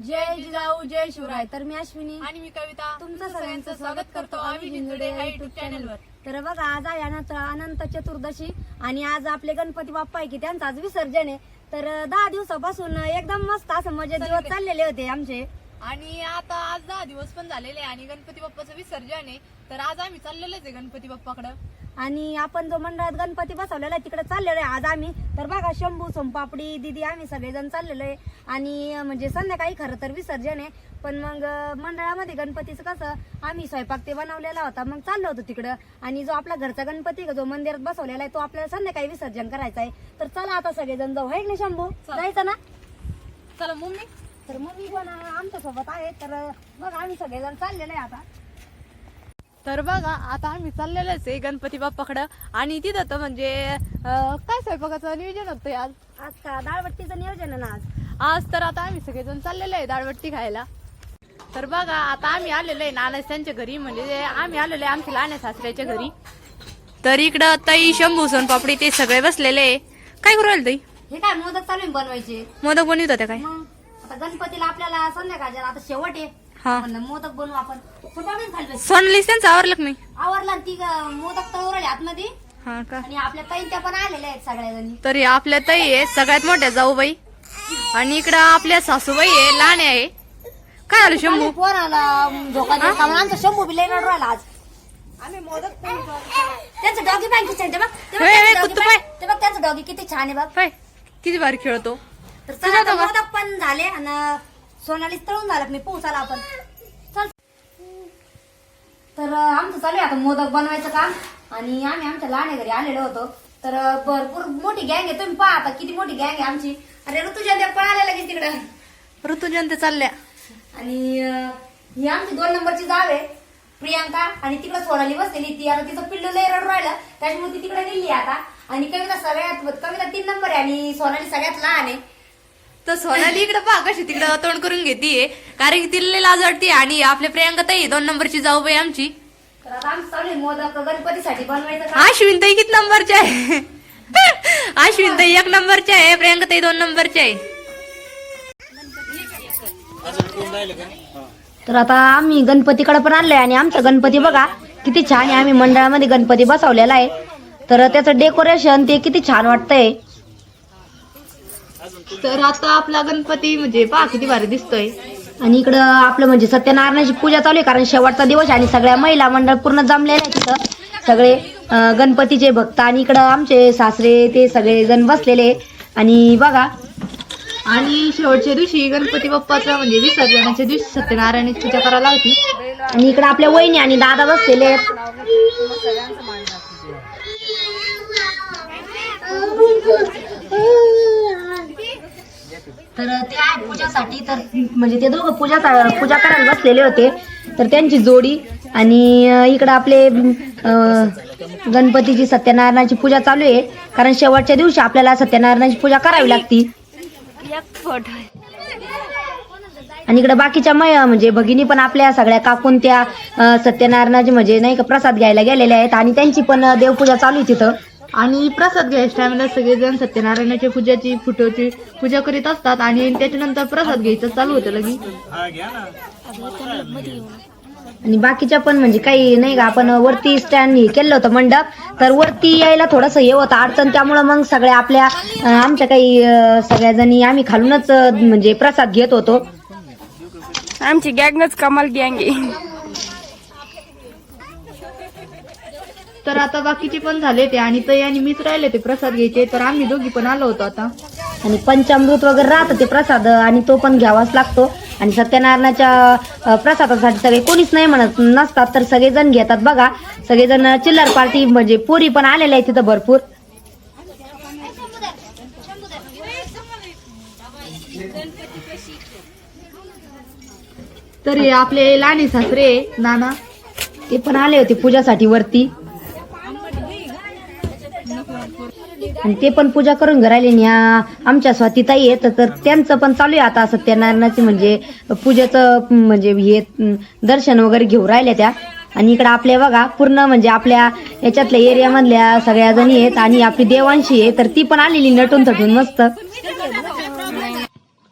जय जिजाऊ जय शिवराय. तर मी अश्विनी. आणि मी कविता. तुमचं सगळ्यांचं स्वागत करतो आम्ही जिंजुडे या युट्यूब चॅनलवर तर बघा आज आहे अनंत अनंत चतुर्दशी आणि आज आपले गणपती बाप्पा आहे की त्यांचं आज विसर्जन आहे. तर दहा दिवसापासून एकदम मस्त असं मजे दिवस चाललेले होते आमचे. आणि आता आज दहा दिवस पण झालेले आहे आणि गणपती बाप्पाचं विसर्जन आहे. तर आज आम्ही चाललेलोच आहे गणपती बाप्पाकडं. आणि आपण जो मंडळात गणपती बसवलेला आहे तिकडे चाललेलो आहे. आज आम्ही तर बघा शंभू सोमपापडी दिदी आम्ही सगळेजण चाललेलो आहे. आणि म्हणजे संध्याकाळी खरं तर विसर्जन आहे. पण मग मंडळामध्ये गणपतीचं कसं आम्ही स्वयंपाक ते बनवलेला होता. मग चाललो होतो तिकडं. आणि जो आपला घरचा गणपती जो मंदिरात बसवलेला आहे तो आपल्याला संध्याकाळी विसर्जन करायचा आहे. तर चला आता सगळेजण जाऊ. आहे नाही शंभू? जायचं ना? चला मम्मी. तर मग मी पण आमच्यासोबत आहे. तर मग आम्ही सगळेजण चाललेलो आहे आता. तर बघा आता आम्ही चाललेलोच आहे गणपती बाप्पाकडं. आणि तिथं तर म्हणजे अं, काय स्वयंपाकाचं नियोजन होतं आज? आज का? डाळबट्टीचं नियोजन आहे ना आज. आज तर आता आम्ही सगळेजण चाललेलो आहे दाळवट्टी खायला. तर बघा आता आम्ही आलेलो आहे नाना त्यांच्या घरी म्हणजे आम्ही आलेलो आहे आमच्या लहान सासऱ्याच्या घरी. तर इकडं ताई शंभू सोनपापडी ते सगळे बसलेले आहे. काय करू राहिले ताई? हे काय मोदक चालू आहे बनवायचे? मोदक बनवित होत्या काय? मग आता गणपतीला आपल्याला संध्याकाळच्या आता शेवट आहे. हा. म्हणलं मोदक बनवू आपण. त्यांचं आवरलं का नाही? आवरला आणि ती ग- मोदक तळून राहिले आतमध्ये. हा का? आणि आपल्या ताईन त्या पण आलेल्या आहेत सगळ्या जणी तरी आपल्या ताई आहे सगळ्यात मोठ्या जाऊबाई. आणि इकडं आपल्या सासूबाई आहे लहान आहे. काय आलं शंभू? पोराला धोका देत का म्हणून आमचा शंभू बी लई रडू राहिला आज. त्यांचं डॉगी किती बघ. ते बघ हे, हे, त्यांचं कुत्तू doggy पाय. pan- ते बघ त्यांचं डॉगी किती छान आहे बघ. किती भारी खेळतो. तर चला आता मोदक पण झाले आणि सोनाली तळून झालं की नाही पोहू चला आपण. चल. तर आमचं चालू आहे आता मोदक बनवायचं काम. आणि आम्ही आमच्या लहान घरी आलेलो होतो. तर भरपूर मोठी गँग आहे. तुम्ही पहा आता किती मोठी गँग आहे आमची. अरे ऋतुजा त्या पळायला लगेच तिकडं. ऋतुजंत चालल्या. आणि अं, ही आमची दोन नंबरची जाव आहे प्रियांका. आणि तिकडे सोनाली बसलेली. ती आता तिचं पिल्लू लय रडू राहिलं. त्याच्यामुळे ती तिकडे गेली आता. आणि कविता सगळ्यात कविता तीन नंबर आहे. आणि सोनाली सगळ्यात लहान आहे. तर सोनाली इकडे पहा कशी तिकडे तोंड करून घेतीये. कारण की तिला लाज वाटते आणि आपल्या प्रियांका ताई दोन नंबरची जाऊबाई आमची. तर आता आमचं चालू आहे मोदक गणपतीसाठी बनवायचं काम अश्विन ताई किती नंबरचे आहे? अश्विन ताई एक नंबरचे आहे प्रियांका ताई दोन नंबरचे आहे. तर आता आम्ही गणपतीकडे पण आणलोय आणि आमचा गणपती बघा किती छान आहे. आम्ही मंडळामध्ये गणपती बसवलेला आहे. तर त्याचं डेकोरेशन ते किती छान वाटतंय. तर आता आपला गणपती म्हणजे पहा किती भारी दिसतोय. आणि इकडं आपलं म्हणजे सत्यनारायणाची पूजा चालू आहे कारण शेवटचा दिवस आहे आणि सगळ्या महिला मंडळ पूर्ण जमलेले आहे तिथं सगळे गणपतीचे भक्त आणि इकडं आमचे सासरे ते सगळे जण बसलेले आणि बघा आणि शेवटच्या दिवशी गणपती बाप्पाचं म्हणजे विसर्जनाच्या दिवशी सत्यनारायणाची पूजा करायला होती. आणि इकडं आपल्या वहिनी आणि दादा बसलेले आहेत. तर ते आहे पूजासाठी. तर म्हणजे ते दोघं पूजा पूजा करायला बसलेले होते. तर त्यांची जोडी आणि इकडं आपले गणपतीची सत्यनारायणाची पूजा चालू आहे. कारण शेवटच्या दिवशी आपल्याला सत्यनारायणाची पूजा करावी लागती. आणि इकडे बाकीच्या मै म्हणजे भगिनी पण आपल्या सगळ्या काकून त्या सत्यनारायणाची म्हणजे नाही का प्रसाद घ्यायला गेलेल्या आहेत. आणि त्यांची पण देवपूजा चालू आहे तिथं. आणि प्रसाद घ्यायच्या टायमाला सगळेजण सत्यनारायणाच्या पूजाची फुटोची पूजा करीत असतात आणि त्याच्यानंतर प्रसाद घ्यायचं चालू होतं लगी आणि बाकीच्या पण म्हणजे काही नाही का आपण वरती स्टँड हे केलं होतं मंडप तर वरती यायला थोडंसं हे होतं अडचण त्यामुळं मग सगळ्या आपल्या आमच्या काही अं, सगळ्या जणी आम्ही खालूनच म्हणजे प्रसाद घेत होतो. आमची गँगच कमाल गँग आहे. तर आता बाकीचे पण झाले ते आणि ते आणि मीच राहिले ते प्रसाद घ्यायचे. तर आम्ही दोघी पण आलो होतो आता. आणि पंचामृत वगैरे राहतं ते प्रसाद आणि तो पण घ्यावाच लागतो. आणि सत्यनारायणाच्या प्रसादासाठी सगळे कोणीच नाही म्हणत नसतात तर सगळेजण घेतात बघा. सगळेजण चिल्लर पार्टी म्हणजे पोरी पण आलेल्या आहेत तिथं भरपूर. तर आपले लहाने सासरे नाना ते पण आले होते पूजासाठी वरती. आणि ते पण पूजा करून घराले आणि आमच्या स्वातीताई येत तर त्यांचं पण चालू आहे आता सत्यनारायणाचे म्हणजे पूजेचं म्हणजे हे दर्शन वगैरे घेऊ राहिल्या त्या. आणि इकडे आपल्या बघा पूर्ण म्हणजे आपल्या याच्यातल्या एरियामधल्या सगळ्या जणी आहेत आणि आपली देवांशी आहे तर ती पण आलेली नटून थटून मस्त.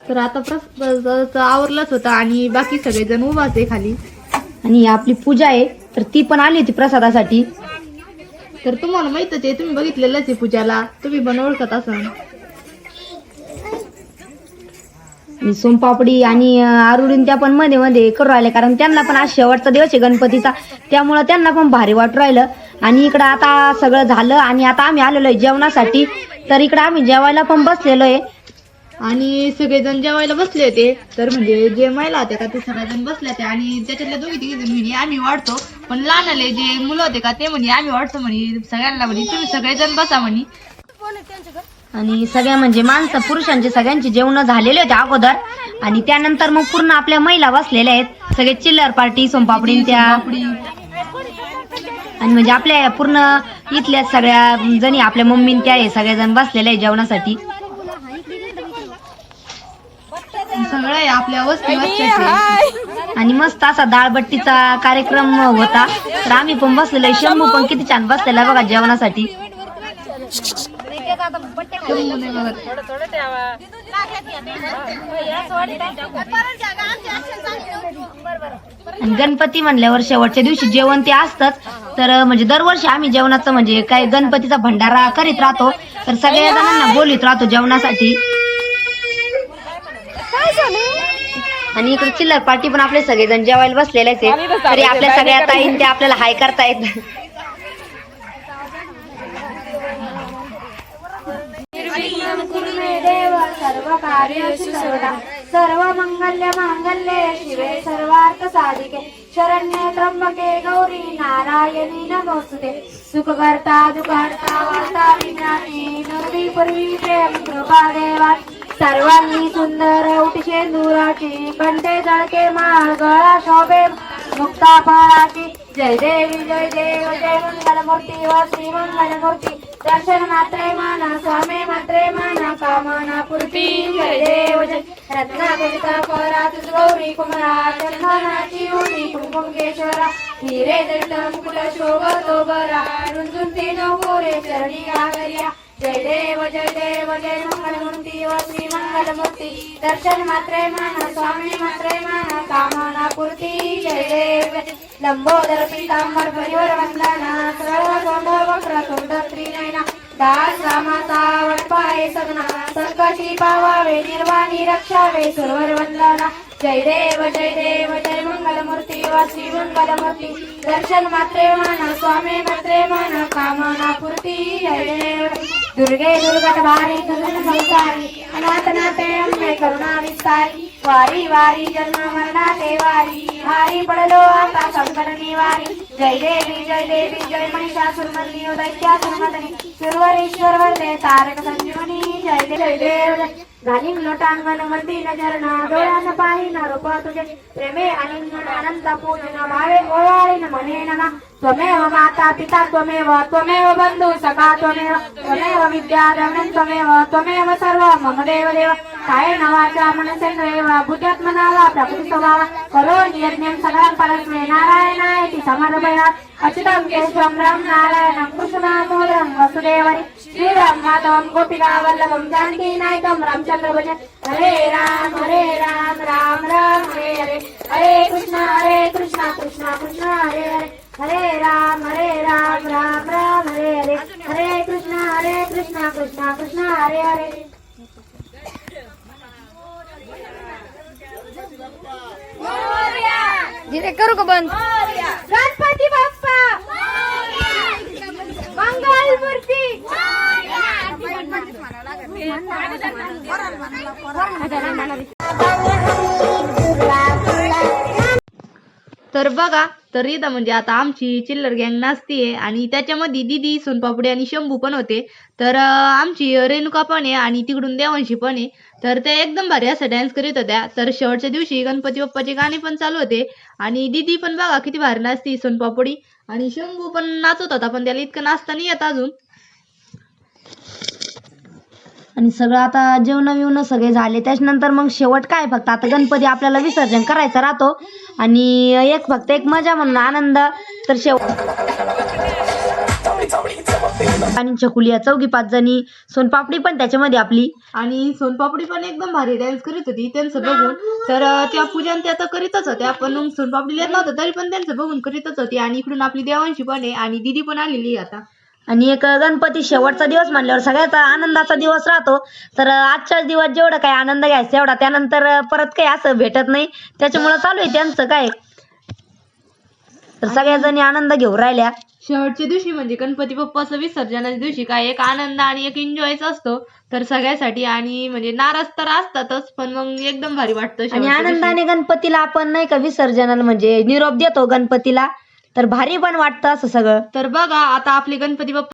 तर आता प्रस आवरलाच होता आणि बाकी सगळेजण उभाच आहे खाली. आणि आपली पूजा आहे तर ती पण आली होती प्रसादासाठी. तर तुम्हाला माहितच आहे तुम्ही बघितलेलंच आहे पूजाला. तुम्ही पण ओळखत असाल. आणि सोनपापडी आणि अं, त्या पण मध्ये मध्ये करू राहिले कारण त्यांना पण आज शेवटचा दिवस आहे गणपतीचा. त्यामुळं त्यांना पण भारी वाटू राहिलं. आणि इकडं आता सगळं झालं आणि आता आम्ही आलेलो आहे जेवणासाठी. तर इकडं आम्ही जेवायला पण बसलेलो आहे. आणि सगळेजण जेवायला बसले होते. तर म्हणजे जे महिला होत्या का ते सगळेजण बसले होते. आणि त्याच्यातल्या दोघी तिघी जण म्हणे आम्ही वाढतो. पण लहान आले जे मुलं होते का ते म्हणे आम्ही वाढतो. म्हणे सगळ्यांना म्हणे तुम्ही सगळेजण बसा. म्हणे. आणि सगळ्या म्हणजे माणसं पुरुषांचे सगळ्यांचे जेवण झालेले होते अगोदर. आणि त्यानंतर मग पूर्ण आपल्या महिला बसलेल्या आहेत. सगळे चिल्लर पार्टी सोनपापडी त्या. आणि म्हणजे आपल्या पूर्ण इथल्या सगळ्या जणी आपल्या मम्मी त्या सगळेजण बसलेले आहे जेवणासाठी. सगळं आहे आपल्या वस्ती वस्तीचे आणि मस्त असा डाळबट्टीचा कार्यक्रम होता. तर आम्ही पण बसलेलो शंभू पण किती छान बसलेला बघा जेवणासाठी. आणि गणपती म्हणल्यावर शेवटच्या दिवशी जेवण ते असतंच. तर म्हणजे दरवर्षी आम्ही जेवणाचं म्हणजे काय गणपतीचा भंडारा करीत राहतो. तर सगळ्या जणांना बोलित राहतो जेवणासाठी. आणि इकडे चिल्लर पार्टी पण आपले सगळेजण जेवायला बसलेलेच आहे तरी आपल्या सगळ्या ताईन ते आपल्याला हाय करतायत. देव सर्व मंगल्य मांगल्ये शिवे सर्वार्थ साधिके शरण्ये त्र्यंबके गौरी नारायणी नमोस्तुते सुख करता दुःखहर्ता वार्ता विज्ञानी नवी पूर्वी प्रेम कृपा देवा. सर्वांनी सुंदर उठशे दुराची कंठे जळके माळ गळा शोभे. मुक्ता फळाची जय देवी जय देव जय मंगल मूर्ती व श्री मंगल मूर्ती दर्शन मात्रे माना स्वामी मात्रे माना कामना पूर्ती जय देव जय. रत्नाकृत परा तुझ गौरी कुमरा चंदनाची उडी कुंकुमकेश्वरा हिरे दंड मुकुल शोभ तो बरा रुंजून ते नवकोरे चरणी आगर्या. जय देव जय देव जय मंगल मूर्ती व श्री मंगलमूर्ती. दर्शन मात्रे माना स्वामी मात्रे मान कामना पूर्ती जय देव. लंबोदर पितांबर परिवर वंदना सर्व तोंड वक्र तोंड त्रिनयना. दास रामाचा वटपाय सगना संकशी पावावे निर्वाणी रक्षावे सर्वर वंदना. जय देव जय देव जय मंगल मूर्ती व श्री मंगलमूर्ती. दर्शन मात्रे माना स्वामी मात्रे मान कामना पूर्ती जय देव. दुर्गे दुर्गट भारी दुर्गट संसारी वारी वारी जन्म मरणाते वारी भारी पडलो आता संकट निवारी. जय देवी जय देवी जय महिषासुर मल्ली दैत्यासुर मदनी सुरवरेश्वर वरदे तारक संजीवनी जय देव जय देव घालीन लोटांगण वरती नजर ना डोळ्यान पाहिना रूप तुझे. प्रेमे आलिंगन अनंत पूजन भावे ओवाळीन म्हणे ना त्वमेव माता पिता त्वमेव त्वमेव बंधू सखा त्वमेव त्वमेव विद्यारमण त्वमेव त्वमेव सर्व मम देव देव. काय नवाचा मनसेंद्रेव बुद्ध्यात्मनावा प्रकृती स्वभाव. करो नियज्ञम सगळं परस्मे नारायणाय ती समर्पया. अच्युतं केशवं राम नारायणं कृष्णामोदरं वसुदेवरि श्रीराम माधवं गोपिका वल्लभं जानकी नायकं रामचंद्र भज हरे राम हरे राम राम राम हरे हरे। हरे कृष्ण हरे कृष्ण कृष्ण कृष्ण हरे हरे। हरे राम हरे राम राम राम हरे हरे। हरे कृष्ण हरे कृष्ण कृष्ण कृष्ण हरे हरे। जिथे करू का बंद गणपती बाप्पा मंगल मूर्ती तर बघा तर इथं म्हणजे आता आमची चिल्लर गँग नाचतीये आणि त्याच्यामध्ये दिदी सोनपापडी आणि शंभू पण होते. तर आमची रेणुका पण आहे आणि तिकडून देवांशी पण आहे. तर ते एकदम भारी असं डान्स करीत होत्या. तर शेवटच्या दिवशी गणपती बाप्पाचे गाणे पण चालू होते. आणि दिदी पण बघा किती भारी नाचती सोनपापडी. आणि शंभू पण नाचत होता पण त्याला इतकं नाचता नाही येत अजून. आणि सगळं आता जेवण बिवणं सगळे झाले. त्याच्यानंतर मग शेवट काय फक्त आता गणपती आपल्याला विसर्जन करायचा राहतो. आणि एक फक्त एक मजा म्हणून आनंद. तर शेवट आणि चकुली या चौघी पाच जणी. सोनपापडी पण त्याच्यामध्ये आपली. आणि सोनपापडी पण एकदम भारी डान्स करीत होती. त्यांचं बघून. तर त्या पूजन त्या तर करीतच होत्या. पण मग सोनपापडी येत नव्हतं तरी पण त्यांचं बघून करीतच होती. आणि इकडून आपली देवांशी पण आहे. आणि दिदी पण आलेली आहे आता. आणि एक गणपती शेवटचा दिवस म्हणल्यावर सगळ्यात आनंदाचा दिवस राहतो. तर आजच्याच दिवस जेवढं काय आनंद घ्यायचा तेवढा त्यानंतर परत काही असं भेटत नाही. त्याच्यामुळं चालू आहे त्यांचं काय? तर सगळ्या जणी आनंद घेऊन राहिल्या. शेवटच्या दिवशी म्हणजे गणपती बाप्पाचं विसर्जनाच्या दिवशी काय एक आनंद आणि एक एन्जॉयच असतो. तर सगळ्यासाठी आणि म्हणजे नाराज तर असतातच पण मग एकदम भारी वाटतं आणि शेवटच्या दिवशी. आनंदाने गणपतीला आपण नाही का विसर्जनाला म्हणजे निरोप देतो गणपतीला. तर भारी पण वाटतं असं सगळं. तर बघा आता आपले गणपती बाप्पा